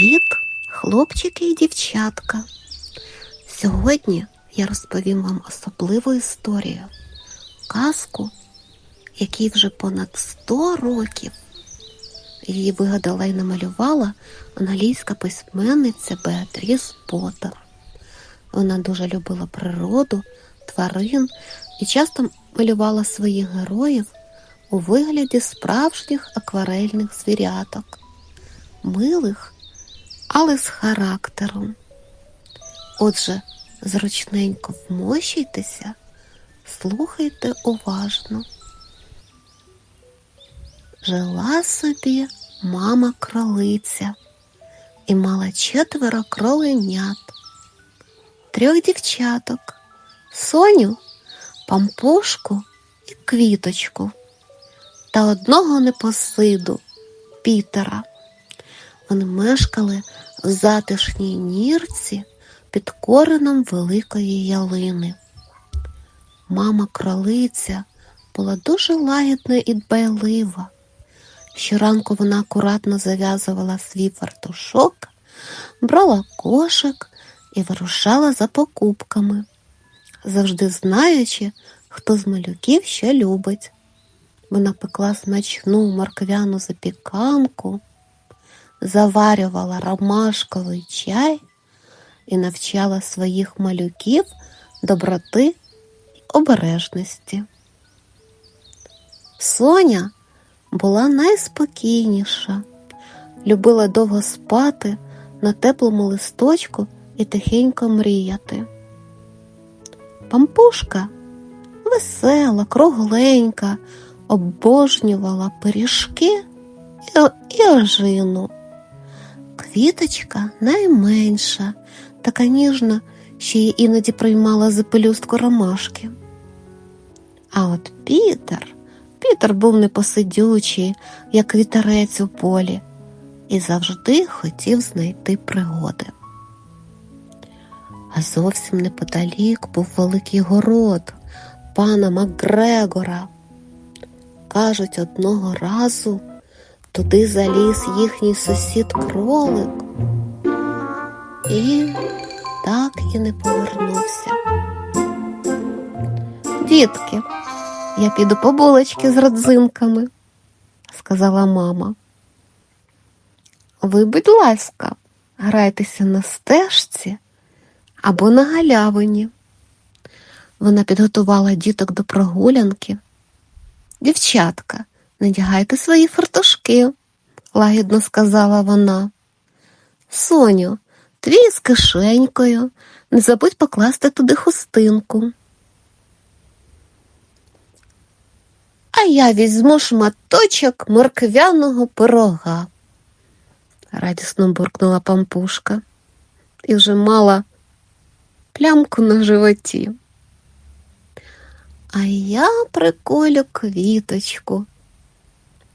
Привіт, хлопчики і дівчатка. Сьогодні я розповім вам особливу історію, казку, якій вже понад 100 років. Її вигадала і намалювала англійська письменниця Беатріс Поттер. Вона дуже любила природу, тварин і часто малювала своїх героїв у вигляді справжніх акварельних звіряток, милих, але з характером. Отже, зручненько вмощуйтеся, слухайте уважно. Жила собі мама кролиця і мала четверо кроленят, трьох дівчаток, соню, пампушку і квіточку та одного непосиду Пітера. Вони мешкали в затишній нірці під кореном великої ялини. Мама кролиця була дуже лагідна і дбайлива. Щоранку вона акуратно зав'язувала свій фартушок, брала кошик і вирушала за покупками, завжди знаючи, хто з малюків що любить. Вона пекла смачну морквяну запіканку, заварювала ромашковий чай і навчала своїх малюків доброти й обережності. Соня була найспокійніша, любила довго спати на теплому листочку і тихенько мріяти. Пампушка весела, кругленька, обожнювала пиріжки і, ожину. Квіточка найменша, така ніжна, що її іноді приймала за пелюстку ромашки. А от Пітер, Пітер був непосидючий, як вітерець у полі, і завжди хотів знайти пригоди. А зовсім неподалік був великий город пана Макгрегора. Кажуть, одного разу туди заліз їхній сусід кролик і так і не повернувся. Дітки, я піду по булочки з родзинками, сказала мама. Ви, будь ласка, грайтеся на стежці або на галявині. Вона підготувала діток до прогулянки. Дівчатка, надягайте свої фартушки, лагідно сказала вона. Соню, твій з кишенькою, не забудь покласти туди хустинку. А я візьму шматочок морквяного пирога, радісно буркнула пампушка і вже мала плямку на животі. А я приколю квіточку,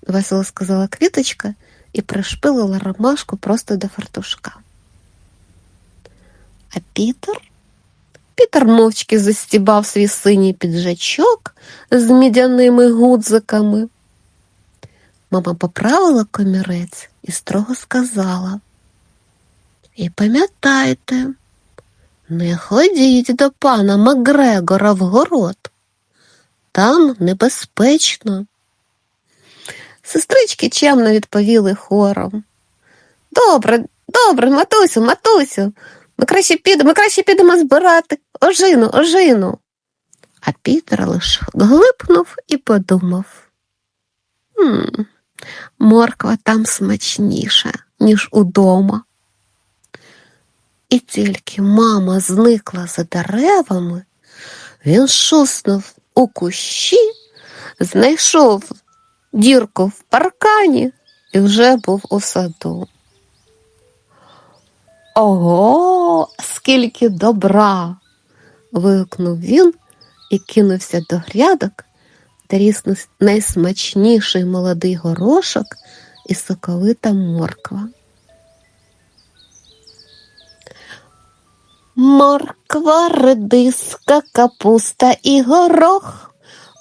весело сказала квіточка і пришпилила ромашку просто до фартушка. А Пітер? Пітер мовчки застібав свій синій піджачок з мідяними гудзиками. Мама поправила комірець і строго сказала. І пам'ятайте, не ходіть до пана Макгрегора в город. Там небезпечно. Сестрички чемно відповіли хором. Добре, добре, матусю, матусю, ми краще підемо, ми краще підемо збирати ожину, ожину. А Пітер лише глипнув і подумав. «Хм, Морква там смачніша, ніж удома. І тільки мама зникла за деревами, він шуснув у кущі, знайшов дірку в паркані і вже був у саду. Ого, скільки добра. вигукнув він і кинувся до грядок, де ріс найсмачніший молодий горошок і соковита морква. Морква, редиска, капуста і горох.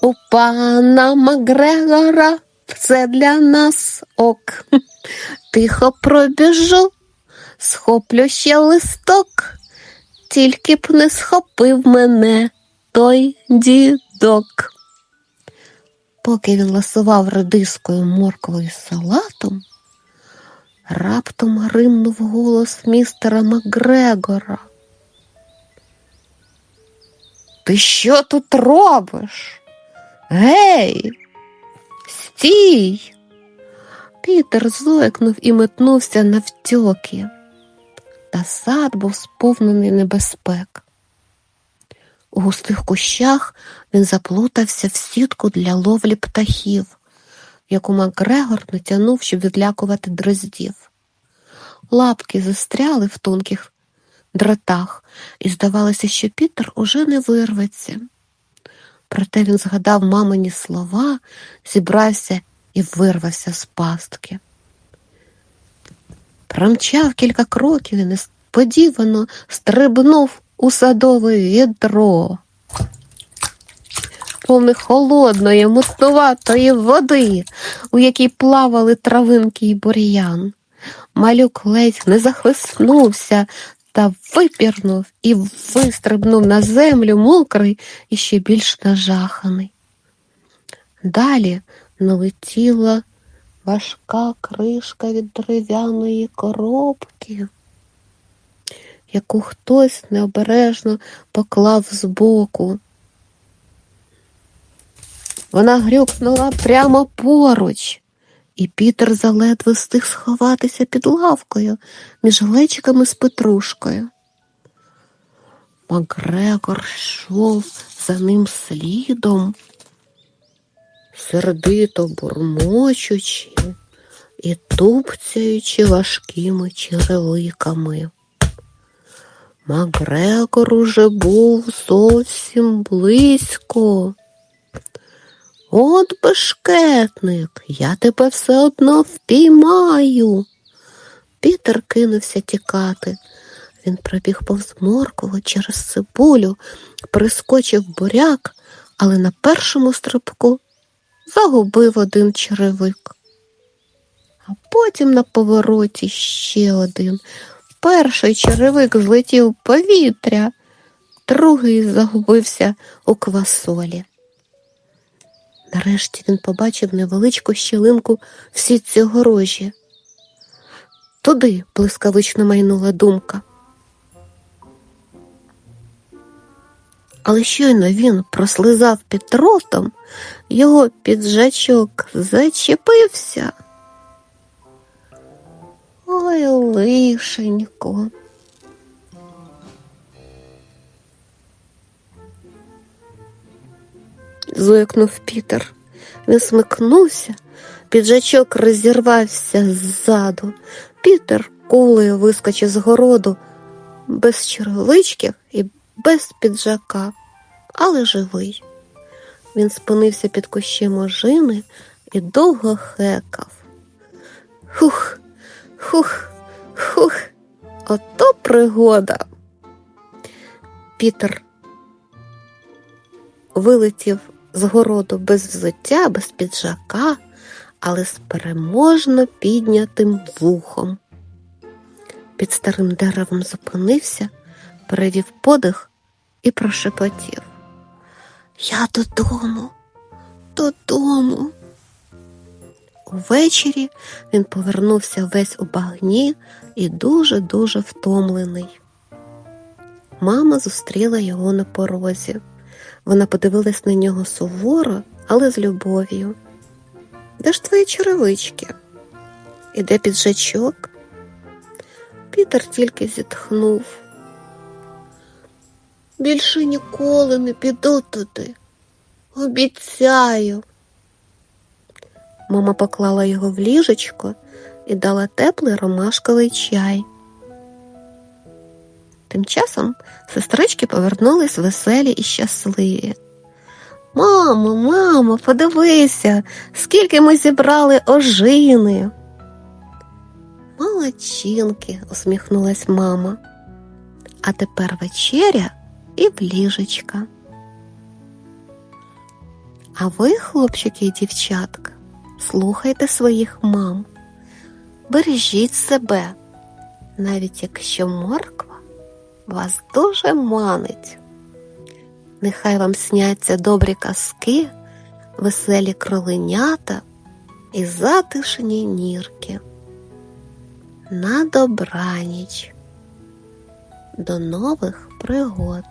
У пана Макгрегора все для нас ок. Тихо пробіжу, схоплю ще листок, тільки б не схопив мене той дідок. Поки він ласував редискою морквою салатом, раптом гримнув голос містера Макгрегора. Ти що тут робиш? Гей, стій. Пітер зойкнув і метнувся навтьоки. Та сад був сповнений небезпек. У густих кущах він заплутався в сітку для ловлі птахів, яку Макгрегор натягнув, щоб відлякувати дроздів. Лапки застряли в тонких дротах, і здавалося, що Пітер уже не вирветься. Проте він згадав мамині слова, зібрався і вирвався з пастки. Промчав кілька кроків і несподівано стрибнув у садове відро. Повне холодної, мутнуватої води, у якій плавали травинки й бур'ян. Малюк ледь не захлиснувся та випірнув і вистрибнув на землю мокрий і ще більш нажаханий. Далі налетіла важка кришка від дерев'яної коробки, яку хтось необережно поклав збоку. Вона грюкнула прямо поруч, і Пітер заледве встиг сховатися під лавкою між глечиками з петрушкою. Макгрегор йшов за ним слідом, сердито бурмочучи і тупцяючи важкими черевиками. Макгрегор уже був зовсім близько. От бешкетник, я тебе все одно впіймаю. Пітер кинувся тікати. Він пробіг повз моркову через цибулю, прискочив буряк, але на першому стрибку загубив один черевик. А потім на повороті ще один. Перший черевик злетів в повітря, другий загубився у квасолі. Нарешті він побачив невеличку щілинку в сітці огорожі. Туди блискавично майнула думка. Але щойно він прослизав під тротом, його піджачок зачепився. Ой, лишенько. Зойкнув Пітер. Він смикнувся, піджачок розірвався ззаду. Пітер кулею вискочив з городу без черевичків і без піджака, але живий. Він спинився під кущем ожини і довго хекав. Хух, хух, хух, ото пригода. Пітер вилетів з городу без взуття, без піджака, але з переможно піднятим вухом. Під старим деревом зупинився, перевів подих і прошепотів. Я додому, додому. Увечері він повернувся весь у багні і дуже-дуже втомлений. Мама зустріла його на порозі. Вона подивилась на нього суворо, але з любов'ю. Де ж твої черевички? І де піджачок? Пітер тільки зітхнув. Більше ніколи не піду туди. Обіцяю. Мама поклала його в ліжечко і дала теплий ромашковий чай. Тим часом сестрички повернулись веселі і щасливі. Мамо, мамо, подивися, скільки ми зібрали ожини. Молодчинки, усміхнулась мама. А тепер вечеря і в ліжечка. А ви, хлопчики і дівчатка, слухайте своїх мам, бережіть себе навіть якщо морква вас дуже манить. Нехай вам сняться добрі казки, веселі кроленята і затишні нірки. На добраніч. До нових пригод.